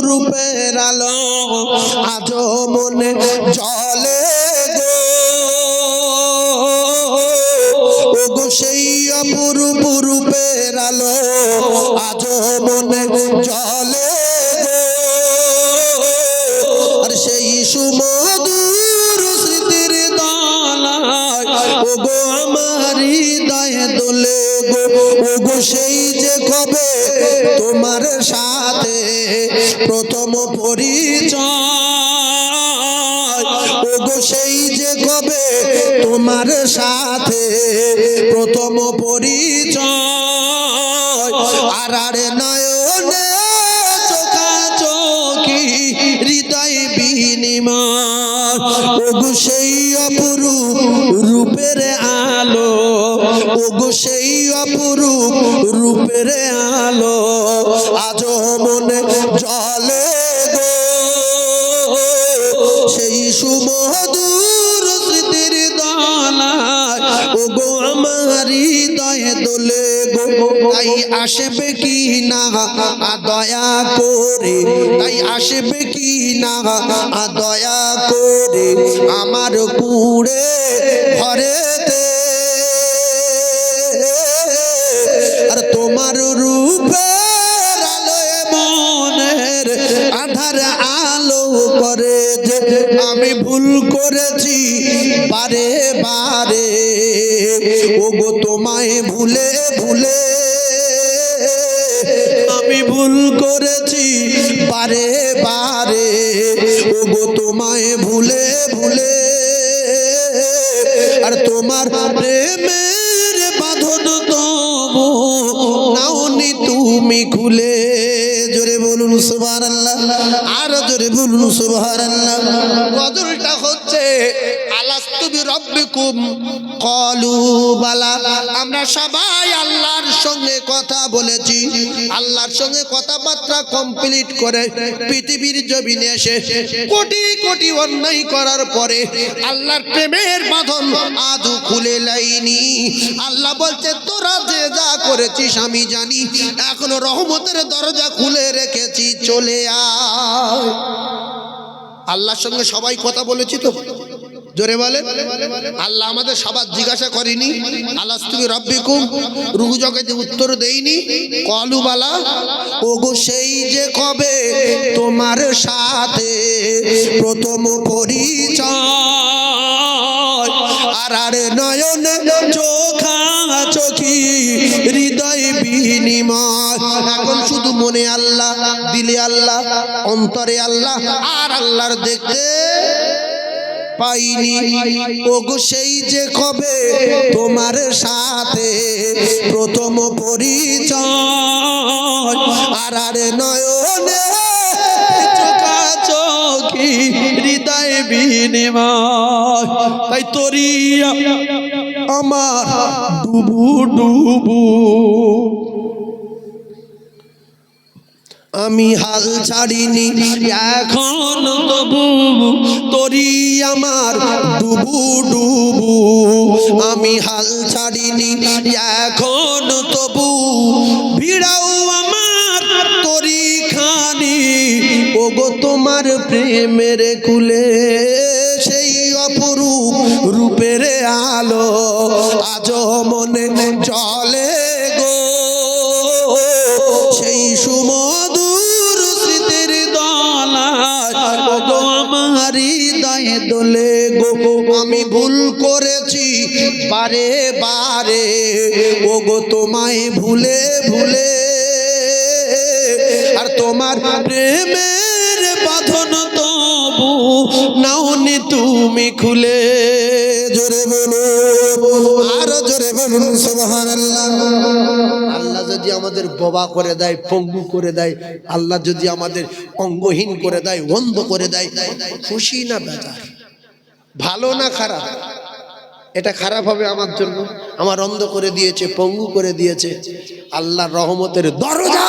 রূপের আলো আজ মনে জলে ওগো সেই অপরূপ রূপের আলো ওগো সেই অপরূপ রূপের আলো আজ তাই আসবে কি না? দয়া করে। তাই আসবে কি না? দয়া করে। আমার কুড়ে ঘরেতে। আর তোমার রূপের আলোয় মনের আধার আলো করে যে আমি ভুল করেছি, বারে বারে। ওগো, তোমায় ভুলে বারে বারে, ওগো তোমায় ভুলে ভুলে। আর তোমার প্রেমের বাঁধন তবু নাওনি তুমি খুলে। জোরে বলুন সুবহান আল্লাহ আর জোরে বলুন সুবহান আল্লাহ গজলটা আলাস্তু বিরব্বিকুম কলু, বালা। আমরা সবাই আল্লাহর সঙ্গে কথা বলেছি। আল্লাহর সঙ্গে কথাবার্তা কমপ্লিট করে পৃথিবীর জমিনে এসে কোটি কোটি অন্যায় করার পরে আল্লাহর প্রেমের বাঁধন আদু খুলে লাইনি। আল্লাহ বলছে, তোরা যে যা করেছিস আমি জানি। এখনও রহমতের দরজা খুলে রেখেছি, চলে আয়। আল্লাহর সঙ্গে সবাই কথা বলেছি তো? জোরে বলে আল্লাহ আমাদের সবার জিজ্ঞাসা করেনি। আল্লাহ তুমি রব্বিকুম, রুহু জগতে উত্তর দেইনি। কলুবালা ওগো সেই যে কবে তোমার সাথে প্রথম পরিচয়? আর আরে নয়ন চোখা চোখি, হৃদয় বিনিময়। এখন শুধু মনে আল্লাহ, দিলে আল্লাহ, অন্তরে আল্লাহ, আর আল্লাহর দেখতে পাইনি। ওগো সেই যে কবে তোমার সাথে প্রথম পরিচয়? আর আরে নয়নে চোখা চোখি হৃদয় বিনিময়। তাই তোরি আমার ডুবু ডুবু আমি হাল ছাড়িনি। এখন তবু তোরি আমার ডুবু ডুবু আমি হাল ছাড়িনি। এখন তবু ভিড়াও আমার তরি খানি ওগো তোমার প্রেমের কুলে সেই অপরূপ রূপের আলো আজ মনে চলে হৃদয়ে দোলে গো আমি ভুল করেছি। বারে বারে ওগো তোমায় ভুলে ভুলে। আর তোমার প্রেমের বাঁধন তবু নাওনি তুমি খুলে। জোরে বলুন আর জোরে বলুন, সুবহানাল্লাহ। যদি আমাদের বোবা করে দেয়, পঙ্গু করে দেয়, আল্লাহ যদি আমাদের অঙ্গহীন করে দেয়, অন্ধ করে দেয়, খুশি না বেজার? ভালো না খারাপ? এটা খারাপ হবে আমার জন্য। আমার অন্ধ করে দিয়েছে, পঙ্গু করে দিয়েছে। আল্লাহ রহমতের দরজা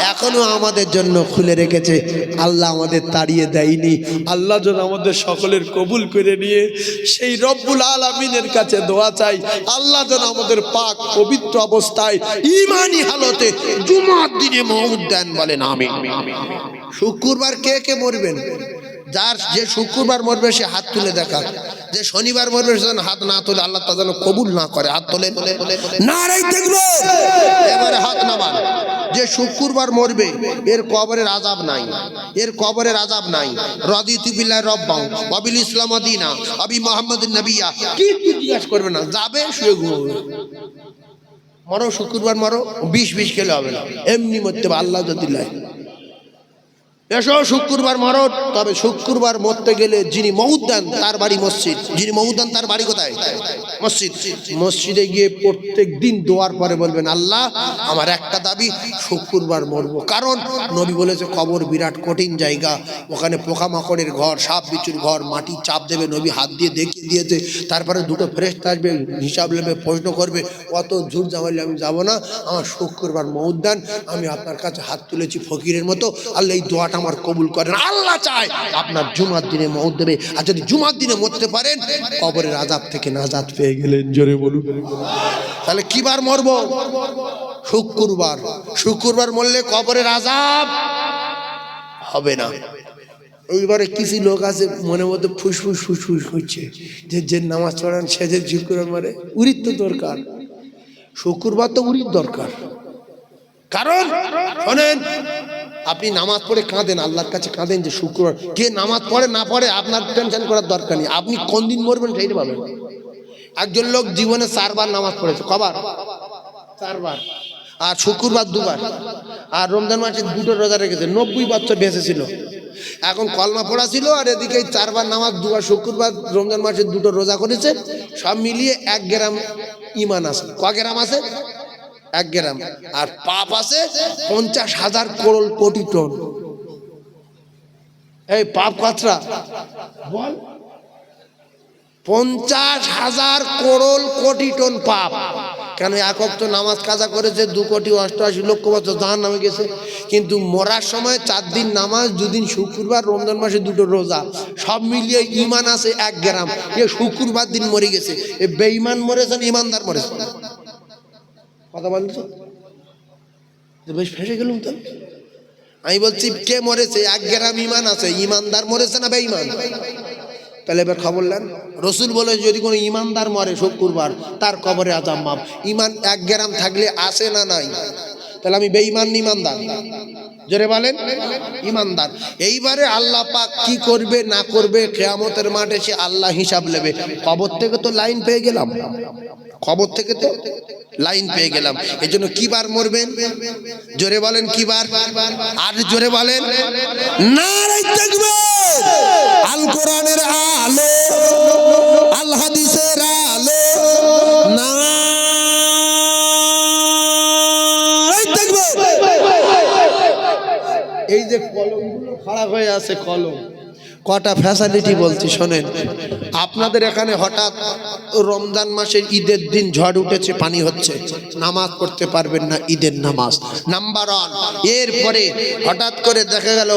এখনও আমাদের জন্য খুলে রেখেছে। আল্লাহ আমাদের তাড়িয়ে দেয়নি। আল্লাহ যেন আমাদের সকলের কবুল করে নিয়ে সেই রব্বুল আলমিনের কাছে দোয়া চাই। আল্লাহ যেন আমাদের পাক পবিত্র অবস্থায় ইমানি হালতে জুমার দিনে মৌদ দেন বলেন আমি শুক্রবার কে কে মরবেন? যার যে শুক্রবার মরবে, সে হাত তুলে দেখা। যে শনিবার মরবে, সে যেন হাত না তুলে, আল্লাহ তা যেন কবুল না করে। হাত তোলে। দেখবে এবারে হাত নামান। যে শুক্রবার মরবে, এর কবরের আজাব নাই। এর কবরের আজাব নাই। রদি তুবিল্লাহ রব্বাউ অবিল ইসলাম আদিনা অবি মোহাম্মদ নবিয়া। কি জিজ্ঞাস করবে না? যাবে, শুয়ে ঘুমবে। মরো, শুক্রবার মরো, বিষ বিষ খেলে হবে না। এমনি মরতে আল্লাহ যদি এসো শুক্রবার মরণ, তবে শুক্রবার মরতে গেলে যিনি মৌদ দেন তার বাড়ি মসজিদ। যিনি মৌদ দেন তার বাড়ি কোথায়? মসজিদ। মসজিদে গিয়ে প্রত্যেক দিন দোয়ার পরে বলবেন, আল্লাহ, আমার একটা দাবি, শুক্রবার মরবো। কারণ নবী বলেছে, কবর বিরাট কঠিন জায়গা। ওখানে পোকামাকড়ের ঘর, সাপ বিচুর ঘর, মাটি চাপ দেবে। নবী হাত দিয়ে দেখিয়ে দিয়েছে। তারপরে দুটো ফ্রেস্ট আসবে, হিসাব নেবে, প্রশ্ন করবে অত ঝুট জামাইলে আমি যাব না? আমার শুক্রবার মৌদ দেন আমি আপনার কাছে হাত তুলেছি ফকিরের মতো। আল্লাহ এই দোয়াটা আমার কবুল করেন। আল্লাহ চায় আপনার জুমার দিনে মৌত দেবে। আর যদি জুমার দিনে মরতে পারেন, কবরের আজাব থেকে নাজাদ পেয়ে গেলেন। জোরে বলুন। তাহলে কিবার মরবো? শুক্রবার। শুক্রবার মরলে কবরের আজাব হবে না। এইবারে কিছু লোক আছে মনে মধ্যে ফুসফুস ফুসফুস হচ্ছে যে যে নামাজ পড়ান, সে যে শুক্রবার মারে। উরির তো দরকার। শুক্রবার তো উরির দরকার। কারণ, শোনেন, আপনি নামাজ পড়ে কাঁদেন, আল্লাহর কাছে কাঁদেন যে শুক্রবার। কে নামাজ পড়ে, না পড়ে, আপনার টেনশন করার দরকার নেই। আপনি কোন দিন মরবেন সেইটা পাবেন একজন লোক জীবনে চারবার নামাজ পড়েছে। কবার? চারবার। আর শুক্রবার দুবার। আর রমজান মাসে দুটো রোজা রেখেছে। নব্বই বছর বেঁচে ছিল। এখন কলমা পড়া ছিল আর এদিকে চারবার নামাজ, দুবার শুক্রবার, রমজান মাসে দুটো রোজা করেছে। সব মিলিয়ে এক গ্রাম ইমান আছে। ক গ্রাম আছে? এক গ্রাম। আর পাপ আছে পঞ্চাশ হাজার করোল কোটি টন। এই পাপ কতটা বল। পঞ্চাশ হাজার করোল কোটি টন পাপ। কেন একক তো নামাজ কাজা করেছে, দু কোটি অষ্টআশি লক্ষ বছর জাহান নামে গেছে। কিন্তু মরার সময় চার দিন নামাজ, দুদিন শুক্রবার, রমজান মাসে দুটো রোজা। সব মিলিয়ে ইমান আছে এক গ্রাম। এ শুক্রবার দিন মরে গেছে। এ বেঈমান মরেছে না ইমানদার মরেছে? কথা বলছো? বেশ ফেসে গেলুম তো। আমি বলছি, কে মরেছে? এক গ্রাম ইমান আছে, ইমানদার মরেছে না বেঈমান? তাহলে এবার খবর নেন। রসুল বলে যদি কোনো ইমানদার মরে, শুক্রবার, তার কবরে আজাম মাপ ইমান এক গ্রাম থাকলে আসে না নাই? তাহলে আমি বেঈমান না ইমানদার। জোরে বলেন? ইমানদার। এইবারে আল্লাহ পাক কি করবে, না করবে, কেয়ামতের মাঠে সে আল্লাহ হিসাব নেবে। কবর থেকে তো লাইন পেয়ে গেলাম। খবর থেকে তো লাইন পেয়ে গেলাম। এই জন্য কিবার মরবেন? জোরে বলেন কিবার আর জোরে বলেন কোরআনের আলো আছে কলম। কটা ফ্যাসিলিটি বলছি শোনেন। আপনাদের এখানে হঠাৎ রমজান মাসের ঈদের দিন ঝড় উঠেছে, পানি হচ্ছে। নামাজ পড়তে পারবেন না ঈদের নামাজ। নাম্বার ওয়ান এরপরে হঠাৎ করে দেখা গেল,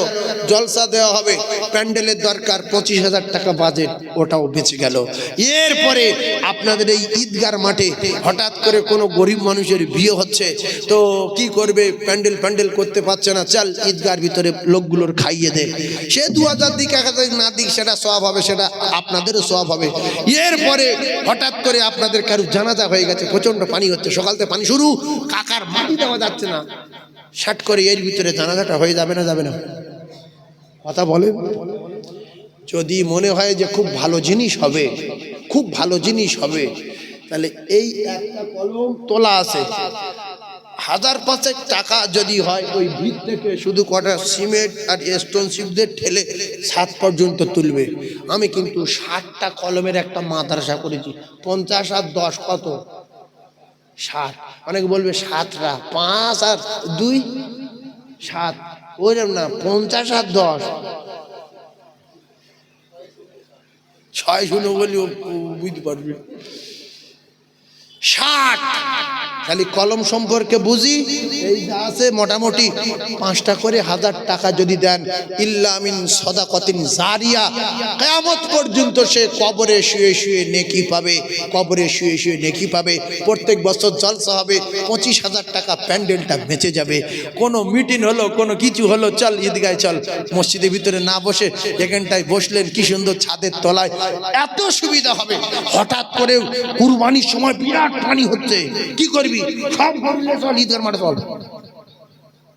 জলসা দেওয়া হবে, প্যান্ডেলের দরকার পঁচিশ হাজার টাকা বাজেট, ওটাও বেঁচে গেল। এরপরে আপনাদের এই ঈদগার মাঠে হঠাৎ করে কোনো গরিব মানুষের বিয়ে হচ্ছে, তো কি করবে? প্যান্ডেল প্যান্ডেল করতে পারছে না, চল ঈদগার ভিতরে লোকগুলোর খাইয়ে দে। সে দু হাজার দিক, এক হাজার না দিক, সেটা সব হবে, সেটা আপনাদেরও সব হবে। এরপরে হঠাৎ করে আপনাদের কারও জানাজা হয়ে গেছে প্রচণ্ড পানি হচ্ছে। সকাল থেকে পানি শুরু, কাকার মাটি দেওয়া যাচ্ছে না। শাট করে এর ভিতরে জানাজাটা হয়ে যাবে না যাবে না। কথা বলেন। যদি মনে হয় যে খুব ভালো জিনিস হবে, খুব ভালো জিনিস হবে, তাহলে এই একটা কলম তোলা আছে। হাজার পাঁচেক টাকা যদি হয়, ওই ভিত থেকে শুধু কটা সিমেন্ট আর স্টোন শিপদের ঠেলে সাত পর্যন্ত তুলবে। আমি কিন্তু ষাটটা কলমের একটা মাদ্রাসা করেছি। পঞ্চাশ আর দশ কত? ষাট। অনেকে বলবে সাতটা। পাঁচ আর দুই? সাত। ওইরকম না, পঞ্চাশ আর দশ। ছয় শূন্য বলি বুঝতে পারবে। ষাট। খালি কলম সম্পর্কে বুঝি? এই যা আছে মোটামুটি পাঁচটা করে হাজার টাকা যদি দেন। ইল্লামিন সদাকতিন জারিয়া। কেয়ামত পর্যন্ত সে কবরে শুয়ে শুয়ে নেকি পাবে, কবরে শুয়ে শুয়ে নেকি পাবে। প্রত্যেক বছর জলসা হবে, পঁচিশ হাজার টাকা প্যান্ডেলটা বেঁচে যাবে। কোনো মিটিং হলো, কোনো কিছু হলো, চল ঈদগায় চল। মসজিদের ভিতরে না বসে এখানটায় বসলেন কি সুন্দর ছাদের তলায়। এত সুবিধা হবে। হঠাৎ করে কুরবানির সময় বিরাট পানি হচ্ছে। কি করবি? সব ঘুরলে চল মাঠে চল।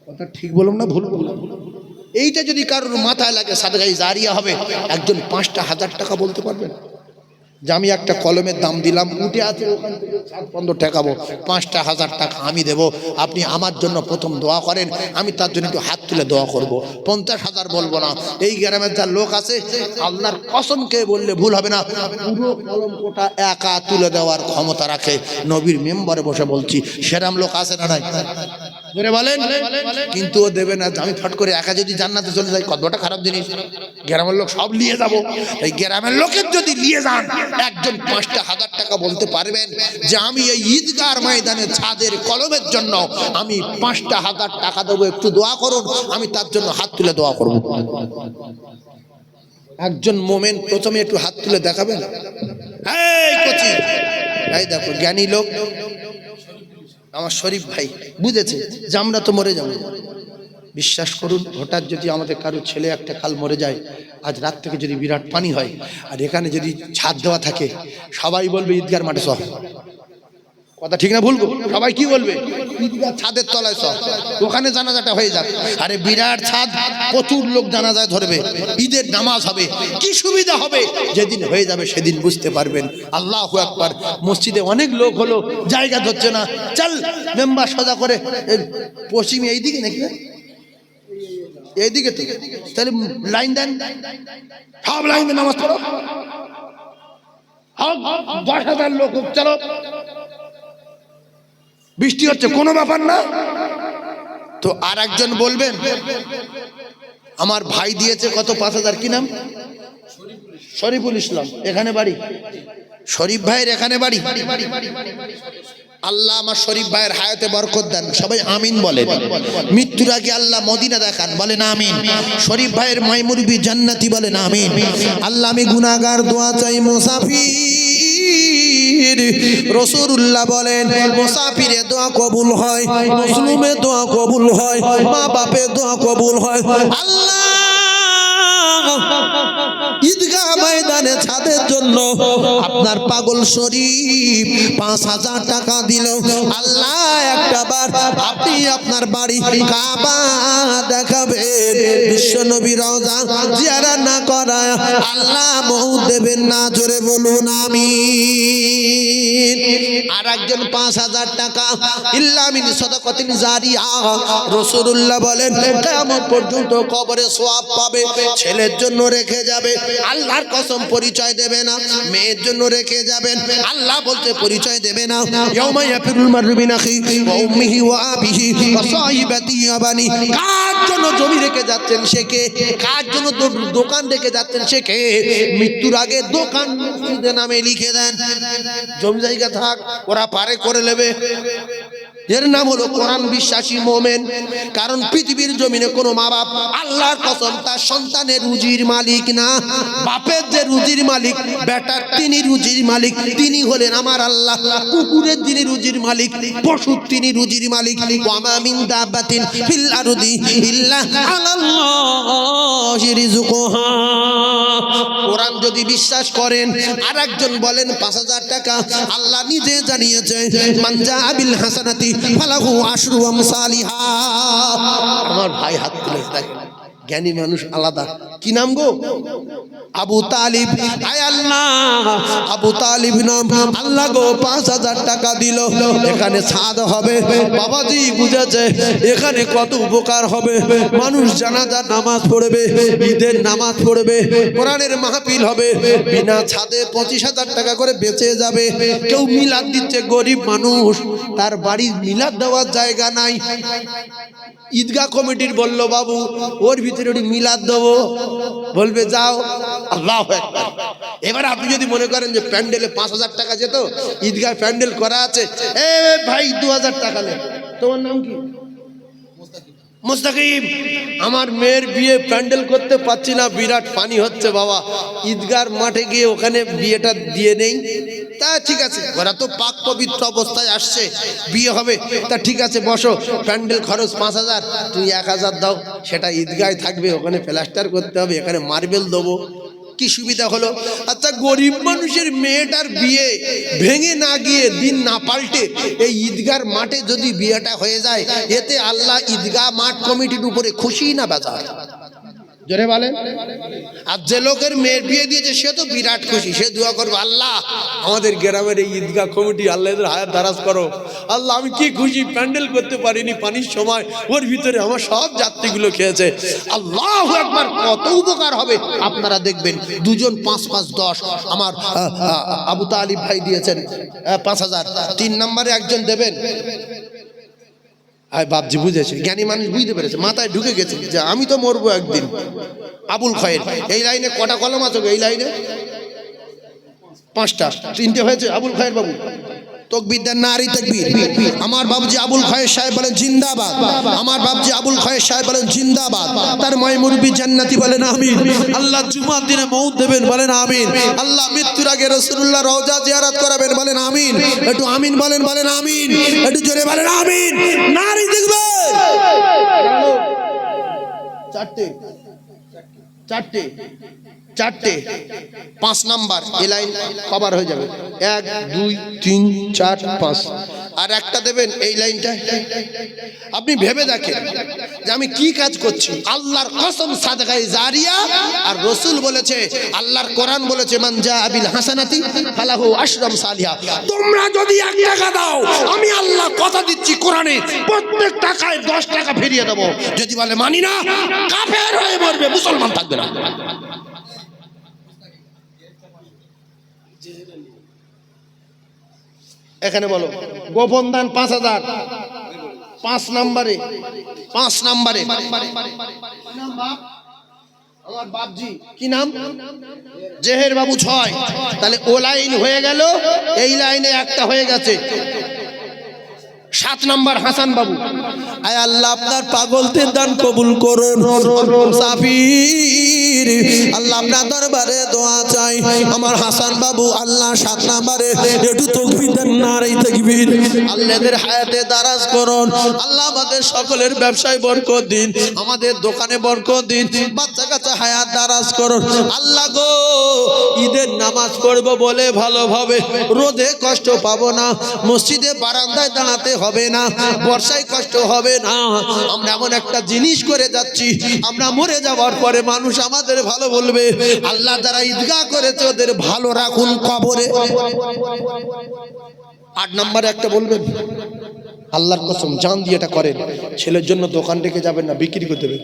কথা ঠিক বললাম না ভুল বললাম? এইটা যদি কারোর মাথায় লাগে সাদগাই জারিয়া হবে একজন পাঁচটা হাজার টাকা বলতে পারবেন? যে আমি একটা কলমের দাম দিলাম, উঠে আছে, ওখান থেকে পনেরো ঠেকাবো, পাঁচটা হাজার টাকা আমি দেব। আপনি আমার জন্য প্রথম দোয়া করেন, আমি তার জন্য একটু হাত তুলে দোয়া করব। পঞ্চাশ হাজার বলব না, এই গ্রামের যা লোক আছে, আল্লাহর কসমকে বললে ভুল হবে না, পুরো কলমটা একা তুলে দেওয়ার ক্ষমতা রাখে। নবীর মেম্বারে বসে বলছি, সেরাম লোক আছে না নাই? ধরে বলেন। কিন্তু ও দেবে না। আমি ফট করে একা যদি জান্নাতে চলে যাই কতটা খারাপ জিনিস। গ্রামের লোক সব নিয়ে যাব। এই গ্রামের লোকের যদি নিয়ে যান একজন পাঁচটা হাজার টাকা বলতে পারবেন যে আমি এই ঈদগার ময়দানে ছাদের কলমের জন্য আমি পাঁচটা হাজার টাকা দেবো। একটু দোয়া করুন আমি তার জন্য হাত তুলে দোয়া করব। একজন মোমেন প্রথমে একটু হাত তুলে দেখাবেন? এই দেখো জ্ঞানী লোক। আমার শরীফ ভাই বুঝেছে যে আমরা তো মরে যাব। বিশ্বাস করুন, হঠাৎ যদি আমাদের কারও ছেলে একটা কাল মরে যায়, আজ রাত থেকে যদি বিরাট পানি হয়, আর এখানে যদি ছাদ দেওয়া থাকে, সবাই বলবে ঈদগার মাঠে সব। কথা ঠিক না ভুলবো সবাই কি বলবে? ছাদের তলায় সব। ওখানে জানাজাটা হয়ে যাবে আরে বিরাট ছাদ, প্রচুর লোক জানাজায় ধরবে। ঈদের নামাজ হবে। কি সুবিধা হবে? যেদিন হয়ে যাবে সেদিন বুঝতে পারবেন। আল্লাহ একবার মসজিদে অনেক লোক হলো, জায়গা ধরছে না। চল, মেম্বার সজা করে পশ্চিমে এইদিকে নাকি? এইদিকে তো তাহলে লাইন দেন। সব লাইন দেন নামাজ পড়ো। দশ হাজার লোক চলো। বৃষ্টি হচ্ছে, কোনো ব্যাপার না। তো আর একজন বলবেন আমার ভাই দিয়েছে কত, পাঁচ হাজার, কি নাম? শরীফুল ইসলাম, এখানে বাড়ি। শরীফ ভাইয়ের এখানে বাড়ি? আল্লাহ আমার শরীফ ভাইয়ের হায়াতে বরকত দেন, সবাই আমিন বলেন মৃত্যুর আগে আল্লাহ মদিনা দেখান, বলেন আমিন। শরীফ ভাইয়ের মাইমুরবি জান্নাতি বলেন আমিন। আল্লাহ আমি গুনাগার দোয়া চাই মুসাফির রসুল্লাহ বলেন, মোসাফিরে দোয়া কবুল হয়, মুসলুমে দোয়া কবুল হয় মা বাপে দোয়া কবুল হয়। আল্লাহ ঈদগাহ ময়দানে ছাদের জন্য আপনার পাগল শরীফ পাঁচ হাজার টাকা দিল। আল্লাহ, একটা বার আপনি আপনার বাড়ি কাবা বিশ্ব নবী জিয়ারা না করায় আল্লাহ দেবেন না। জোরে বলুন আমি আর একজন পাঁচ হাজার টাকা ইল্লামিন সদাকতিন জারিয়া। বলেন কেমন পর্যন্ত কবরে সোয়াব পাবে, ছেলের জন্য রেখে যাবে। আল্লাহর কসম পরিচয় দেবে না। মেয়ের জন্য রেখে যাবেন। আল্লাহ বলতে পরিচয় দেবে না। ইয়াউমা ইয়াফিরুল মারু মিন আখি ওয়া উম্মিহি ওয়া আবিহি ওয়া সাহিবাতিহি ওয়া বানি কার জন্য জমি রেখে যাচ্ছেন সে কে? কার জন্য দোকান রেখে যাচ্ছেন সে কে? মৃত্যুর আগে দোকান নামে লিখে দেন। জমি জায়গা থাক ওরা পারে করে নেবে। এর নাম হলো কোরআন বিশ্বাসী মোমেন। কারণ পৃথিবীর জমিনে কোনো মা বাপ আল্লাহর কসম তার সন্তানের রুজির মালিক না। বাপের যে রুজির মালিক, বেটার তিনি রুজির মালিক, তিনি হলেন আমার আল্লাহ। কুকুরের যিনি রুজির মালিক, পশুর তিনি রুজির মালিক। ওয়ামা মিন দাব্বাতিন ফিল আরদি ইল্লা রিজকুহা কোরআন যদি বিশ্বাস করেন আর একজন বলেন, পাঁচ হাজার টাকা আল্লাহ নিজে জানিয়েছে মানজা আবিল হাসানাতি আমার ভাই হাত তুলে জ্ঞানী মানুষ আলাদা। কি নাম গো? আবু তালিব, আয় আল্লাহ। আবু তালিব নাম আল্লাহ গো, পাঁচ হাজার টাকা দিল। এখানে ছাদ হবে। বাবাজি বুঝেছে, এখানে কত উপকার হবে। মানুষ জানাজার নামাজ পড়বে, ঈদের নামাজ পড়বে, কোরআনের মাহফিল হবে। বিনা ছাদে পঁচিশ হাজার টাকা করে বেঁচে যাবে। কেউ মিলাদ দিচ্ছে গরিব মানুষ, তার বাড়ির মিলাদ দেওয়ার জায়গা নাই। ঈদগাহ কমিটির বলল, বাবু, ওর ভিতরে মিলাদ দেবো। বলবে, যাও। আল্লাহ এবার আপনি যদি মনে করেন যে প্যান্ডেলে পাঁচ হাজার টাকা যেত ঈদগাহ প্যান্ডেল করা আছে এ ভাই দু হাজার টাকা নেই তোমার নাম কি? মুস্তাকিম। আমার মেয়ের বিয়ে প্যান্ডেল করতে পারছি না বিরাট পানি হচ্ছে বাবা। ঈদগার মাঠে গিয়ে ওখানে বিয়েটা দিয়ে নেই। তা ঠিক আছে ওরা তো পাক পবিত্র অবস্থায় আসছে বিয়ে হবে। তা ঠিক আছে বসো প্যান্ডেল খরচ পাঁচ হাজার তুমি এক হাজার দাও। সেটা ঈদগায় থাকবে ওখানে প্লাস্টার করতে হবে এখানে মার্বেল দেবো। কি সুবিধা হলো? আচ্ছা গরিব মানুষের মেয়েটার বিয়ে ভেঙে না গিয়ে দিন না পাল্টে এই ঈদগার মাঠে যদি বিয়েটা হয়ে যায়, এতে আল্লাহ ঈদগাহ মাঠ কমিটির উপরে খুশি না বেজার? জোরে বলেন। আর যে লোকের মেয়ের বিয়ে দিয়েছে, সে তো বিরাট খুশি। সে দোয়া করবে, আল্লাহ, আমাদের গ্রামের এই ঈদগাহ কমিটি, আল্লাহ হায়াত দারাজ করো। আল্লাহ, আমি কি খুশি, প্যান্ডেল করতে পারিনি পানির সময়। ওর ভিতরে আমার সব যাত্রীগুলো খেয়েছে। আল্লাহ একবার কত উপকার হবে। আপনারা দেখবেন, দুজন পাঁচ পাঁচ দশ আমার আবু তালিব ভাই দিয়েছেন পাঁচ হাজার। তিন নম্বরে একজন দেবেন। আয় বাপজি বুঝেছে জ্ঞানী মানুষ বুঝতে পেরেছে, মাথায় ঢুকে গেছে যে আমি তো মরবো একদিন। আবুল খয়ের, এই লাইনে কটা কলম আছে এই লাইনে? পাঁচটা, তিনটে হয়েছে আবুল খায়ের বাবু। তকবিদ্যার নারী তকবীর। আমার বাবজি আবুল খয়ের সাহেব বলেন, জিন্দাবাদ। আমার বাবজি আবুল খয়ের সাহেব বলেন, জিন্দাবাদ। তার ময় মুরবি জান্নাতি বলেন, আমিন। আল্লাহ জুমার দিনে মৌত দেবেন বলেন, আমিন। আল্লাহ মৃত্যুর আগে রসুল্লাহ রওজা জিয়ারত করাবেন বলেন, আমিন। একটু আমিন বলেন বলেন, আমিন। একটু জোরে বলেন, আমিন। নারী দেখবে। চারটে চারটে। চারটে, পাঁচ নাম্বার, এ লাইন কভার হয়ে যাবে। এক, দুই, তিন, চার, পাঁচ। আর একটা দেবেন এই লাইনটা। আপনি ভেবে দেখেন যে আমি কি কাজ করছি। আল্লাহর কসম সাদগাই জারিয়া, আর রসুল বলেছে, আল্লাহর কোরআন বলেছে মানজা আবিল হাসানাতি ফালাহু আশরাম সালিহা। তোমরা যদি এক টাকা দাও, আমি আল্লাহ কথা দিচ্ছি কোরআনে, প্রত্যেক টাকায় দশ টাকা ফিরিয়ে দেবো। যদি বলে মানি না, কাফের হয়ে মরবে, মুসলমান থাকবে না। এখানে বলো। গোপন দান পাঁচ হাজার। পাঁচ নাম্বারে। পাঁচ নাম্বারে। আমার বাপজি। কি নাম? জেহের বাবু ছয়। তাহলে ও লাইন হয়ে গেল। এই লাইনে একটা হয়ে গেছে। সাত নাম্বার হাসান বাবু। আয় আল্লাহ, আপনার পাগলদের দান কবুল করুন। সাফির, আল্লাহ আপনার দরবারে দোয়া চাই। আমার হাসান বাবু আল্লাহ সাত নাম্বারে, একটু তকবির দেন নারাই তকবির। আল্লাহদের হায়াতে দারাজ করুন। আল্লাহ আমাদের সকলের ব্যবসায় বরকত দিন, আমাদের দোকানে বরকত দিন, বাচ্চা কাচ্চা হায়াত দারাজ করুন। আল্লাহ গো, ঈদের নামাজ পড়ব বলে ভালোভাবে, রোদে কষ্ট পাবো না, মসজিদে বারান্দায় দাঁড়াতে হবে না, বর্ষায় কষ্ট হবে না। আমরা এমন একটা জিনিস করে যাচ্ছি, আমরা মরে যাওয়ার পরে মানুষ আমাদের ভালো বলবে। আল্লাহ যারা ঈদগাহ করেছে, ওদের ভালো রাখুন কবরে। আট নম্বরে একটা বলবেন, আল্লাহর কসম, জান দিয়ে এটা করেন। ছেলের জন্য দোকান রেখে যাবেন না, বিক্রি করে দেবেন।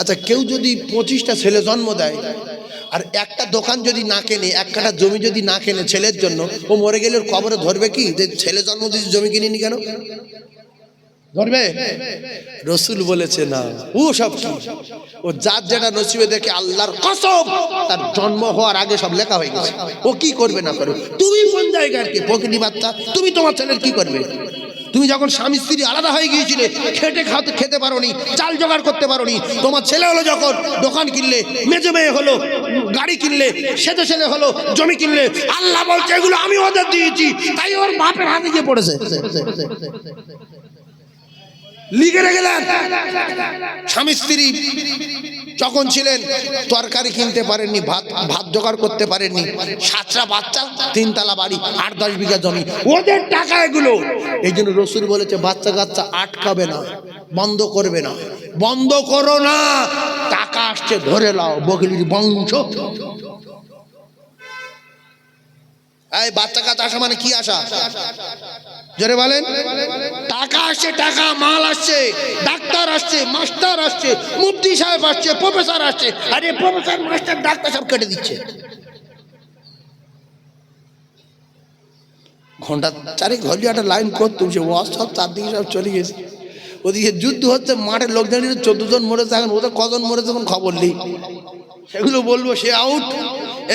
আচ্ছা কেউ যদি পঁচিশটা ছেলে জন্ম দেয়, আর একটা দোকান যদি না কেনে, এক কাঠা জমি যদি না কেনে ছেলের জন্য, ও মরে গেলে ওর কবরে ধরবে কি? যে ছেলে জন্ম দিয়েছে, জমি কিনিনি কেন? ধরবে? রসুল বলেছে না। ও সব ও যার যেটা নসিবে দেখে আল্লাহর কসম, তার জন্ম হওয়ার আগে সব লেখা হয়ে গেছে। ও কি করবে না করবে? তুমি কোন জায়গার কে? পকিনি বাচ্চা, তুমি তোমার ছেলের কি করবে? তুমি যখন স্বামী, স্ত্রী আলাদা হয়ে গিয়েছিলে, খেটে খাতে খেতে পারোনি, চাল জোগাড় করতে পারোনি, তোমার ছেলে হলো যখন দোকান কিনলে, মেজে মেয়ে হলো, গাড়ি কিনলে, সেজে ছেলে হলো, জমি কিনলে, আল্লাহ বলছে, এগুলো আমি ওদের দিয়েছি, তাই ওর বাপের হাতে গিয়ে পড়েছে। লিখে রেখেলেন। স্বামী স্ত্রী যখন ছিলেন, তরকারি কিনতে পারেননি, ভাত ভাত জোগাড় করতে পারেননি। সাতটা বাচ্চা, তিনতলা বাড়ি, আট, দশ বিঘা জমি। ওদের টাকা এগুলো। এই জন্য রসুল বলেছে, বাচ্চা কাচ্চা আটকাবে না, বন্ধ করবে না। বন্ধ করো না, টাকা আসছে, ধরে লাও বগলির বংশ। এই বাচ্চা কাচ্চা আসা মানে কি আসা জোরে বলেন। টাকা আসছে, টাকা, মাল আসছে, ডাক্তার আসছে, মাস্টার আসছে, মুফতি সাহেব আসছে, প্রফেসর আসছে। আরে প্রফেসর, মাস্টার, ডাক্তার সব কেটে দিচ্ছে। ঘণ্টা চারে ঘরে একটা লাইন সে ওয়াশ সব চারদিকে সব চলে গেছে। ওদিকে যুদ্ধ হচ্ছে মাঠের লোক দাঁড়িয়ে চোদ্দ জন মরেছে, এখন ওদের কজন মরেছে তখন খবর নেই। সেগুলো বলব, সে আউট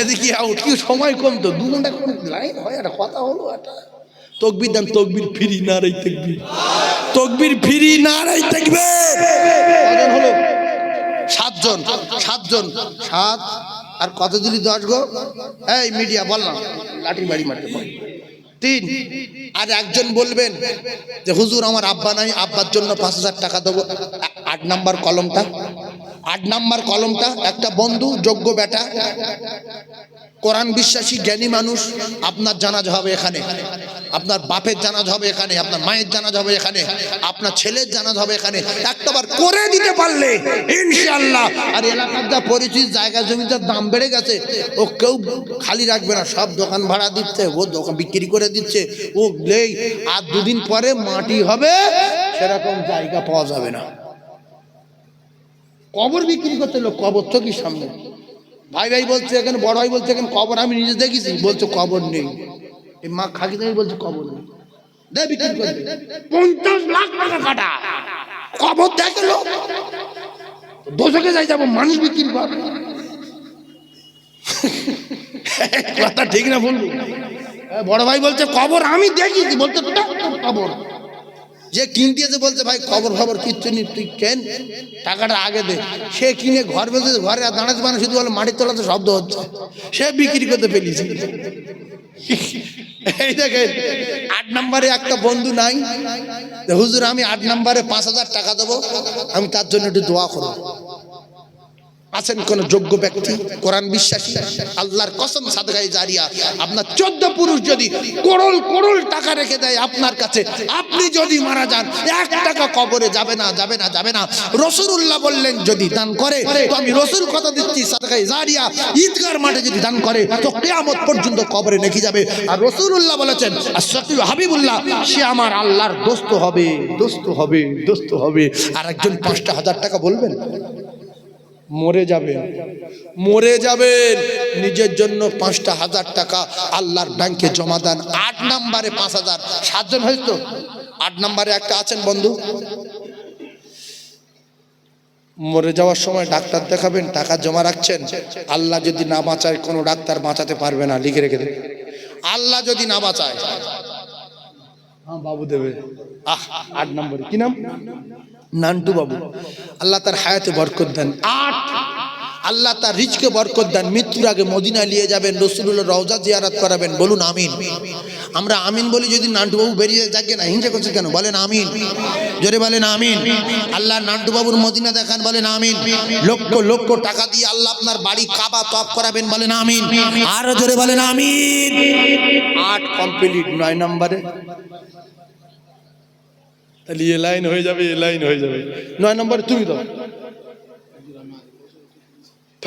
এদিকে কি সময় কম তো? দু ঘণ্টা কোন লাইন হয়, একটা কথা হলো, একটা তকবির দেন, তকবির ফিরি না রাই তকবির তকবির ফিরি না রাই থাকবে হলো? সাতজন সাতজন। সাত আর কত দিলি দশ গো? এই মিডিয়া বললাম লাঠি বাড়ি মারতে বল। তিন। আর একজন বলবেন যে, হুজুর, আমার আব্বা নাই, আব্বার জন্য পাঁচ হাজার টাকা দেবো। আট নাম্বার কলমটা। আট নাম্বার কলমটা, একটা বন্ধু, যোগ্য বেটা, কোরআন বিশ্বাসী, জ্ঞানী মানুষ, আপনার জানাজ হবে এখানে। আপনার বাপের জানাজ হবে এখানে, আপনার মায়ের জানাজ হবে এখানে, আপনার ছেলের জানাজ হবে এখানে। একটাবার করে দিতে পারলে ইনশাল্লাহ আর এলাকার যা পরিচিত জায়গা জমিটার দাম বেড়ে গেছে, ও কেউ খালি রাখবে না। সব দোকান ভাড়া দিচ্ছে, ও দোকান বিক্রি করে দিচ্ছে। ও নেই, আর দুদিন পরে মাটি হবে, সেরকম জায়গা পাওয়া যাবে না। কবর বিক্রি করতে লোক কবর তো কি সামনে। ভাই ভাই বলছে এখানে বড় ভাই বলছে এখানে কবর আমি নিজে দেখেছি। বলছে কবর নেই। এই মা খাকি দেবে বলছে কবর নেই। দে বিক্রি করে দে। পঞ্চাশ লাখ টাকা কাটা। কবর দেখে লোক। দোষকে যাই যাব মানুষ বিক্রি কর কথা ঠিক না বলব বড় ভাই বলছে কবর আমি দেখেছি বলতে "টা, তোর কবর। যে কিনতেছে বলছে, ভাই, খবর খবর কিচ্ছু নি তুই কেন? টাকাটা আগে দে। সে কিনে ঘর বেঁধে ঘরে দাঁড়াতে মানে শুধু বলে, মাটির তলাতে শব্দ হচ্ছে। সে বিক্রি করতে ফেলিছে। এই দেখেন, আট নম্বরে একটা বন্ধু নাই। হুজুর, আমি আট নম্বরে পাঁচ হাজার টাকা দেবো, আমি তার জন্য একটু দোয়া করব। আছেন কোন যোগ্য ব্যক্তি? কোরআন বিশ্বাসী? আল্লাহর কসম সাদগাই জারিয়া আপনার চোদ্দ পুরুষ যদি করোল করোল টাকা রেখে দেয় আপনার কাছে, আপনি যদি মারা যান, এক টাকা কবরে যাবে না যাবে না যাবে না। রসুল্লাহ বললেন, যদি দান করে, তো আমি রসুল কথা দিচ্ছি সাদগাই জারিয়া। ঈদগার মাঠে যদি দান করে, তো কেয়ামত পর্যন্ত কবরে নেকি যাবে। আর রসুল্লাহ বলেছেন আর সকিব হাবিবুল্লাহ, সে আমার আল্লাহর দোস্ত হবে দোস্ত হবে দোস্ত হবে। আর একজন পাঁচটা হাজার টাকা বলবেন? মরে যাবেন। মরে যাবেন। নিজের জন্য পাঁচটা হাজার টাকা আল্লাহর ব্যাংকে জমা দেন। আট নাম্বারে পাঁচ হাজার। সাতজন হয়তো আট নাম্বারে একটা আছেন বন্ধু? মরে যাওয়ার সময় ডাক্তার দেখাবেন, টাকা জমা রাখছেন। আল্লাহ যদি না বাঁচায়, কোনো ডাক্তার বাঁচাতে পারবে না। লিখে রেখে দেবে আল্লাহ যদি না বাঁচায়। হ্যাঁ বাবু দেবে। আহ আট নম্বরে। কি নাম? নান্টু বাবু। আল্লাহ তার হায়াতে বরকত দেন। আট আল্লাহ তার রিচকে বরকত দেন, মৃত্যুর আগে মদিনা নিয়ে যাবেন রসুল্লাহ রওজা জিয়ারাত করাবেন, বলুন আমিন। আমরা আমিন বলি যদি নান্টুবাবু বেরিয়ে যাকে না, হিংসা করছে কেন? বলেন আমিন। জোরে বলেন আমিন। আল্লাহ নান্টুবাবুর মদিনা দেখান, বলেন আমিন। লক্ষ লক্ষ টাকা দিয়ে আল্লাহ আপনার বাড়ি কাবা তপ করাবেন, বলেন আমিন। আরও জোরে বলেন আমিন। আট কমপ্লিট, নয় নম্বরে। তাহলে এ লাইন হয়ে যাবে, এ লাইন হয়ে যাবে। নয় নম্বরে তুমি দাও।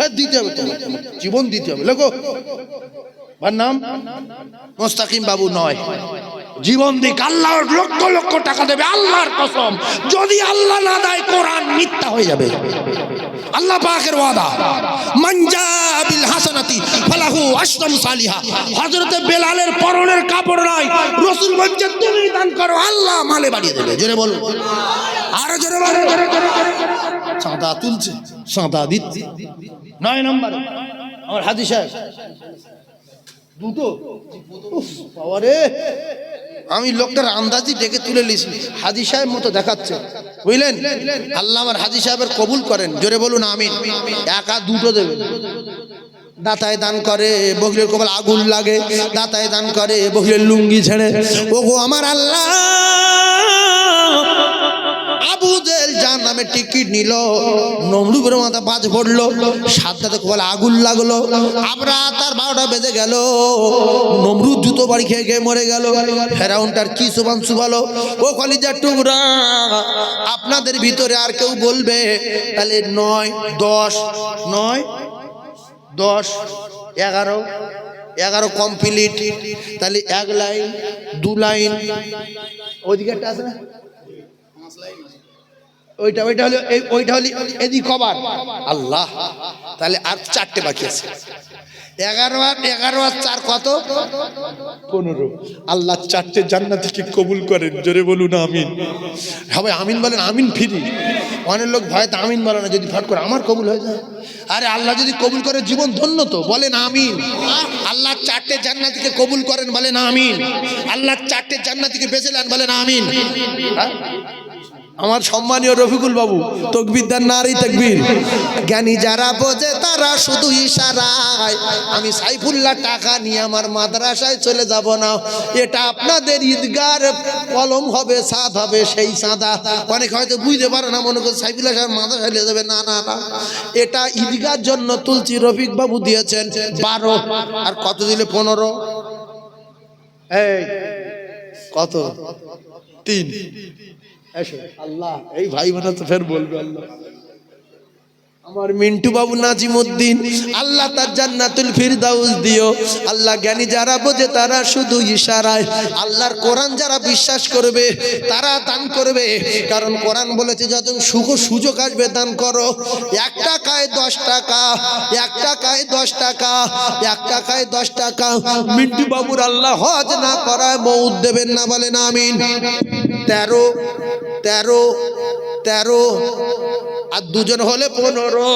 ফের দিতে হবে তোমার জীবন দিতে হবে। লেখো। ভার নাম? মোস্তাকিম বাবু নয়। জীবন দিক আল্লাহ লক্ষ লক্ষ টাকা দেবে, আল্লাহর কসম। যদি আল্লাহ না দেয়, কোরআন মিথ্যা হয়ে যাবে। আল্লাহ পাকের ওয়াদা। মানজা বিল হাসানাতি ফালাহু আশরাম সালিহা। হযরতে বেলালের পরনের কাপড় নাই, রাসূল বলছে তুমি দান করো, আল্লাহ মালে বাড়িয়ে দেবে। জোরে বলো। আরও জোরে বলো। সাদা তুলছে, সাদা দিচ্ছে। নয় নম্বর। আমার হাজি সাহেব। দুটো? আমি লোকটার আন্দাজি ডেকে তুলে নিয়েছি। হাজি সাহেব মতো দেখাচ্ছে। বুঝলেন? আল্লাহ আমার হাজি সাহেবের কবুল করেন। জোরে বলুন, আমিন। একা দুটো দেবেন। দাতায় দান করে বহিরের কবল আগুন লাগে। দাতায় দান করে বহিরের লুঙ্গি ছেড়ে। ওগো আমার আল্লাহ! আবু জেল যার নামে টিকিট নিল নমরুবের মাথা বাজ পড়ল, সাতটাতে কপালে আগুন লাগল আমরা তার বারোটা বেজে গেল, নমরুদ জুতো বাড়ি খেয়ে খেয়ে মরে গেল, ফেরাউনটার কি সুবান সুবালো, ও কলিজার টুকরা, আপনাদের ভিতরে আর কেউ বলবে, তাহলে নয়, দশ নয়, দশ, এগারো এগারো কমপ্লিট তাহলে এক লাইন, দু লাইন ওইদিকে আছে না? ওইটা ওইটা হলো ওইটা হলো এদিক কবার? আল্লাহ, তাহলে আর চারটে বাকি আছে। এগারো আর এগারো আর চার কত? পনেরো। আল্লাহ চারটে জান্নাতিকে কবুল করেন? জোরে বলুন, আমিন। সবাই আমিন বলেন, আমিন ফিরি। অনেক লোক ভয়তে আমিন বলে না, যদি ফট করে আমার কবুল হয়ে যায়। আরে আল্লাহ যদি কবুল করে, জীবন ধন্য তো, বলেন আমিন। আল্লাহ চারটে জান্নাত থেকে কবুল করেন, বলেন আমিন। আল্লাহ চারটে জান্নাতিকে বেঁচে নেন, বলেন আমিন। হ্যাঁ? আমার সম্মানীয় রফিকুল বাবু তকবির দেন নারী তকবির। জ্ঞানী যারা বোঝে তারা শুধু ইশারায়। আমি সাইফুল্লাহ টাকা নিয়ে আমার মাদ্রাসায় চলে যাব না। এটা আপনাদের ঈদগার, কলম হবে, সাদ হবে, সেই সাদা। অনেক হয়তো বুঝতে পারে না, মনে করছে সাইফুল্লাহ সাহেব মাদ্রাসায় নিয়ে যাবে। না না না। এটা ঈদগার জন্য তুলছি রফিক বাবু দিয়েছেন। বারো। আর কত দিলে পনেরো? এই, কত? তিন। এই ভাই বোনা তো ফের বলবে আল্লাহ। আমার মিন্টু বাবু নাজিমুদ্দিন, আল্লাহ তার জান্নাতুল ফিরদাউস দিও। আল্লাহ জ্ঞানী যারা বোঝে তারা শুধু ইশারায়। আল্লাহর কোরআন যারা বিশ্বাস করবে, তারা দান করবে। কারণ কোরআন বলেছে যখন সুখ সুযোগ আসবে, দান করো। এক টাকায় দশ টাকা, এক টাকায় দশ টাকা, এক টাকায় দশ টাকা। মিন্টু বাবুর আল্লাহ হজ না করায় মৌদ দেবেন না বলেন, আমিন। তেরো তেরো তেরো আর দুজন হলে পনেরো।